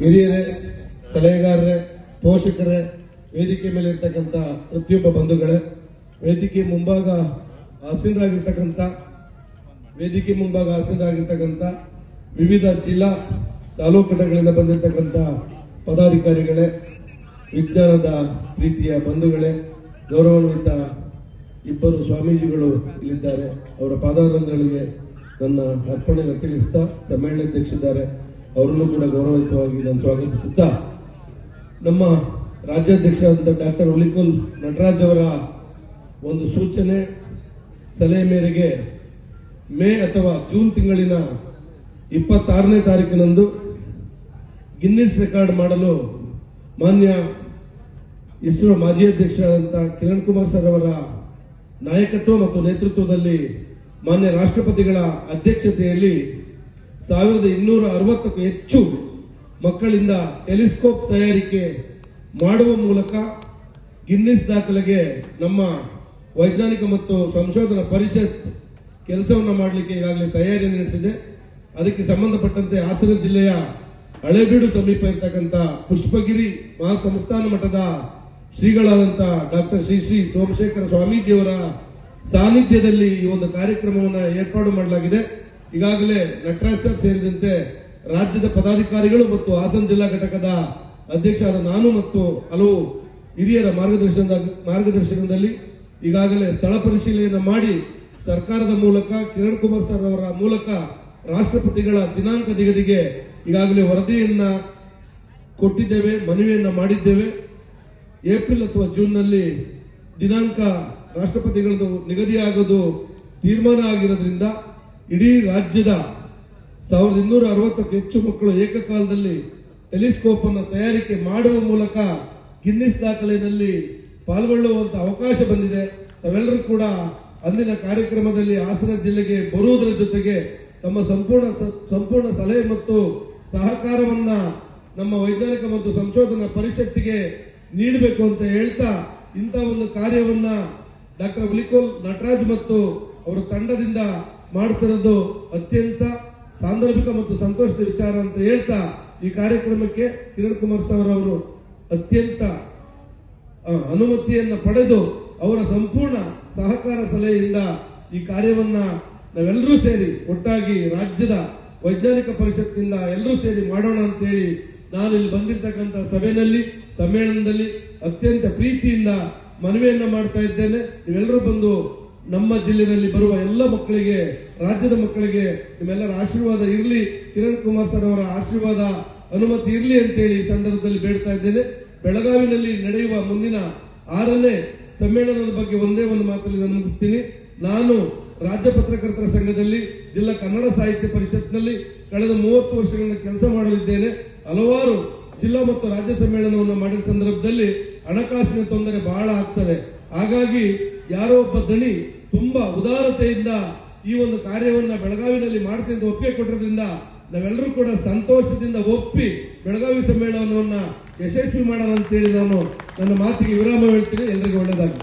ಹಿರಿಯರೇ, ಸಲಹೆಗಾರರೇ, ಪೋಷಕರೇ, ವೇದಿಕೆ ಮೇಲೆ ಇರ್ತಕ್ಕಂಥ ಪ್ರತಿಯೊಬ್ಬ ಬಂಧುಗಳೇ, ವೇದಿಕೆ ಮುಂಭಾಗ ಆಸೀನರಾಗಿರ್ತಕ್ಕಂಥ, ವೇದಿಕೆ ಮುಂಭಾಗ ಆಸೀನರಾಗಿರ್ತಕ್ಕಂಥ ವಿವಿಧ ಜಿಲ್ಲಾ ತಾಲೂಕು ಘಟಕಗಳಿಂದ ಬಂದಿರತಕ್ಕಂಥ ಪದಾಧಿಕಾರಿಗಳೇ, ವಿಜ್ಞಾನದ ರೀತಿಯ ಬಂಧುಗಳೇ, ಗೌರವಾನ್ವಿತ ಇಬ್ಬರು ಸ್ವಾಮೀಜಿಗಳು ಇಲ್ಲಿದ್ದಾರೆ. ಅವರ ಪಾದಾರಂಗಳಿಗೆ ನನ್ನ ಅರ್ಪಣೆಯನ್ನು ತಿಳಿಸ್ತಾ ಸಮ್ಮೇಳನಾಧ್ಯಕ್ಷಿದ್ದಾರೆ ಅವರನ್ನು ಕೂಡ ಗೌರವಯುತವಾಗಿ ನಾನು ಸ್ವಾಗತಿಸುತ್ತಾ, ನಮ್ಮ ರಾಜ್ಯಾಧ್ಯಕ್ಷರಾದಂಥ ಡಾಕ್ಟರ್ ಹುಲಿಕುಲ್ ನಟರಾಜ್ ಅವರ ಒಂದು ಸೂಚನೆ, ಸಲಹೆ ಮೇರೆಗೆ ಮೇ ಅಥವಾ ಜೂನ್ ತಿಂಗಳಿನ ಇಪ್ಪತ್ತಾರನೇ ತಾರೀಕಿನಂದು ಗಿನ್ನಿಸ್ ರೆಕಾರ್ಡ್ ಮಾಡಲು ಮಾನ್ಯ ಇಸ್ರೋ ಮಾಜಿ ಅಧ್ಯಕ್ಷರಾದಂಥ ಕಿರಣ್ ಕುಮಾರ್ ಸರ್ ಅವರ ನಾಯಕತ್ವ ಮತ್ತು ನೇತೃತ್ವದಲ್ಲಿ ಮಾನ್ಯ ರಾಷ್ಟ್ರಪತಿಗಳ ಅಧ್ಯಕ್ಷತೆಯಲ್ಲಿ ಸಾವಿರದ ಇನ್ನೂರ ಅರವತ್ತಕ್ಕೂ ಹೆಚ್ಚು ಮಕ್ಕಳಿಂದ ಟೆಲಿಸ್ಕೋಪ್ ತಯಾರಿಕೆ ಮಾಡುವ ಮೂಲಕ ಗಿನ್ನಿಸ್ ದಾಖಲೆಗೆ ನಮ್ಮ ವೈಜ್ಞಾನಿಕ ಮತ್ತು ಸಂಶೋಧನಾ ಪರಿಷತ್ ಕೆಲಸವನ್ನು ಮಾಡಲಿಕ್ಕೆ ಈಗಾಗಲೇ ತಯಾರಿ ನಡೆಸಿದೆ. ಅದಕ್ಕೆ ಸಂಬಂಧಪಟ್ಟಂತೆ ಹಾಸನ ಜಿಲ್ಲೆಯ ಹಳೇಬೀಡು ಸಮೀಪ ಇರತಕ್ಕಂಥ ಪುಷ್ಪಗಿರಿ ಮಹಾಸಂಸ್ಥಾನ ಮಠದ ಶ್ರೀಗಳಾದಂಥ ಡಾಕ್ಟರ್ ಶ್ರೀ ಶ್ರೀ ಸೋಮಶೇಖರ ಸ್ವಾಮೀಜಿಯವರ ಸಾನ್ನಿಧ್ಯದಲ್ಲಿ ಈ ಒಂದು ಕಾರ್ಯಕ್ರಮವನ್ನು ಏರ್ಪಾಡು ಮಾಡಲಾಗಿದೆ. ಈಗಾಗಲೇ ನಟರಾಜ್ ಸರ್ ಸೇರಿದಂತೆ ರಾಜ್ಯದ ಪದಾಧಿಕಾರಿಗಳು ಮತ್ತು ಹಾಸನ ಜಿಲ್ಲಾ ಘಟಕದ ಅಧ್ಯಕ್ಷರಾದ ನಾನು ಮತ್ತು ಹಲವು ಹಿರಿಯರ ಮಾರ್ಗದರ್ಶನದ ಮಾರ್ಗದರ್ಶನದಲ್ಲಿ ಈಗಾಗಲೇ ಸ್ಥಳ ಪರಿಶೀಲನೆಯನ್ನು ಮಾಡಿ ಸರ್ಕಾರದ ಮೂಲಕ ಕಿರಣ್ ಕುಮಾರ್ ಸರ್ ಅವರ ಮೂಲಕ ರಾಷ್ಟ್ರಪತಿಗಳ ದಿನಾಂಕ ನಿಗದಿಗೆ ಈಗಾಗಲೇ ವರದಿಯನ್ನ ಕೊಟ್ಟಿದ್ದೇವೆ, ಮನವಿಯನ್ನ ಮಾಡಿದ್ದೇವೆ. ಏಪ್ರಿಲ್ ಅಥವಾ ಜೂನ್ನಲ್ಲಿ ದಿನಾಂಕ ರಾಷ್ಟ್ರಪತಿಗಳದ್ದು ನಿಗದಿಯಾಗೋದು ತೀರ್ಮಾನ ಆಗಿರೋದ್ರಿಂದ ಇಡೀ ರಾಜ್ಯದ ಸಾವಿರದ ಇನ್ನೂರ ಅರವತ್ತಕ್ಕೂ ಹೆಚ್ಚು ಮಕ್ಕಳು ಏಕಕಾಲದಲ್ಲಿ ಟೆಲಿಸ್ಕೋಪ್ ಅನ್ನು ತಯಾರಿಕೆ ಮಾಡುವ ಮೂಲಕ ಗಿನ್ನಿಸ್ ದಾಖಲೆಯಲ್ಲಿ ಪಾಲ್ಗೊಳ್ಳುವಂತ ಅವಕಾಶ ಬಂದಿದೆ. ತಾವೆಲ್ಲರೂ ಕೂಡ ಅಂದಿನ ಕಾರ್ಯಕ್ರಮದಲ್ಲಿ ಹಾಸನ ಜಿಲ್ಲೆಗೆ ಬರುವುದರ ಜೊತೆಗೆ ತಮ್ಮ ಸಂಪೂರ್ಣ ಸಂಪೂರ್ಣ ಸಲಹೆ ಮತ್ತು ಸಹಕಾರವನ್ನ ನಮ್ಮ ವೈಜ್ಞಾನಿಕ ಮತ್ತು ಸಂಶೋಧನಾ ಪರಿಷತ್ತಿಗೆ ನೀಡಬೇಕು ಅಂತ ಹೇಳ್ತಾ ಇಂಥ ಒಂದು ಕಾರ್ಯವನ್ನ ಡಾಕ್ಟರ್ ಹುಲಿಕೋಲ್ ನಟರಾಜ್ ಮತ್ತು ಅವರ ತಂಡದಿಂದ ಮಾಡ್ತಿರೋದು ಅತ್ಯಂತ ಸಾಂದರ್ಭಿಕ ಮತ್ತು ಸಂತೋಷದ ವಿಚಾರ ಅಂತ ಹೇಳ್ತಾ ಈ ಕಾರ್ಯಕ್ರಮಕ್ಕೆ ಕಿರಣ್ ಕುಮಾರ್ ಸರ್ ಅವರು ಅತ್ಯಂತ ಅನುಮತಿಯನ್ನು ಪಡೆದು ಅವರ ಸಂಪೂರ್ಣ ಸಹಕಾರ ಸಲಹೆಯಿಂದ ಈ ಕಾರ್ಯವನ್ನ ನಾವೆಲ್ಲರೂ ಸೇರಿ ಒಟ್ಟಾಗಿ ರಾಜ್ಯದ ವೈಜ್ಞಾನಿಕ ಪರಿಷತ್ತಿನಿಂದ ಎಲ್ಲರೂ ಸೇರಿ ಮಾಡೋಣ ಅಂತೇಳಿ ನಾನು ಇಲ್ಲಿ ಬಂದಿರತಕ್ಕಂತ ಸಭೆಯಲ್ಲಿ, ಸಮ್ಮೇಳನದಲ್ಲಿ ಅತ್ಯಂತ ಪ್ರೀತಿಯಿಂದ ಮನವಿಯನ್ನ ಮಾಡ್ತಾ ಇದ್ದೇನೆ. ನೀವೆಲ್ಲರೂ ಬಂದು ನಮ್ಮ ಜಿಲ್ಲೆಯಲ್ಲಿ ಬರುವ ಎಲ್ಲ ಮಕ್ಕಳಿಗೆ, ರಾಜ್ಯದ ಮಕ್ಕಳಿಗೆ ನಿಮ್ಮೆಲ್ಲರ ಆಶೀರ್ವಾದ ಇರಲಿ. ಕಿರಣ್ ಕುಮಾರ್ ಸರ್ ಅವರ ಆಶೀರ್ವಾದ ಅನುಮತಿ ಇರಲಿ ಅಂತೇಳಿ ಈ ಸಂದರ್ಭದಲ್ಲಿ ಬೇಡ್ತಾ ಇದ್ದೇನೆ. ಬೆಳಗಾವಿನಲ್ಲಿ ನಡೆಯುವ ಮುಂದಿನ ಆರನೇ ಸಮ್ಮೇಳನದ ಬಗ್ಗೆ ಒಂದೇ ಒಂದು ಮಾತಲ್ಲಿ ನಾನು ಮುಗಿಸ್ತೀನಿ ನಾನು ರಾಜ್ಯ ಪತ್ರಕರ್ತರ ಸಂಘದಲ್ಲಿ, ಜಿಲ್ಲಾ ಕನ್ನಡ ಸಾಹಿತ್ಯ ಪರಿಷತ್ನಲ್ಲಿ ಕಳೆದ ಮೂವತ್ತು ವರ್ಷಗಳಿಂದ ಕೆಲಸ ಮಾಡಲಿದ್ದೇನೆ. ಹಲವಾರು ಜಿಲ್ಲಾ ಮತ್ತು ರಾಜ್ಯ ಸಮ್ಮೇಳನವನ್ನು ಮಾಡಿದ ಸಂದರ್ಭದಲ್ಲಿ ಹಣಕಾಸಿನ ತೊಂದರೆ ಬಹಳ ಆಗ್ತದೆ. ಹಾಗಾಗಿ ಯಾರೋ ಒಬ್ಬ ದಣಿ ತುಂಬಾ ಉದಾರತೆಯಿಂದ ಈ ಒಂದು ಕಾರ್ಯವನ್ನ ಬೆಳಗಾವಿನಲ್ಲಿ ಮಾಡ್ತೀನಿ ಅಂತ ಒಪ್ಪಿಗೆ ಕೊಟ್ಟಿರೋದ್ರಿಂದ ನಾವೆಲ್ಲರೂ ಕೂಡ ಸಂತೋಷದಿಂದ ಒಪ್ಪಿ ಬೆಳಗಾವಿ ಸಮ್ಮೇಳನವನ್ನ ಯಶಸ್ವಿ ಮಾಡೋಣ ಅಂತೇಳಿ ನಾನು ನನ್ನ ಮಾತಿಗೆ ವಿರಾಮ ಹೇಳ್ತೀನಿ. ಎಲ್ಲರಿಗೂ ಒಳ್ಳೆಯದಾಗಿ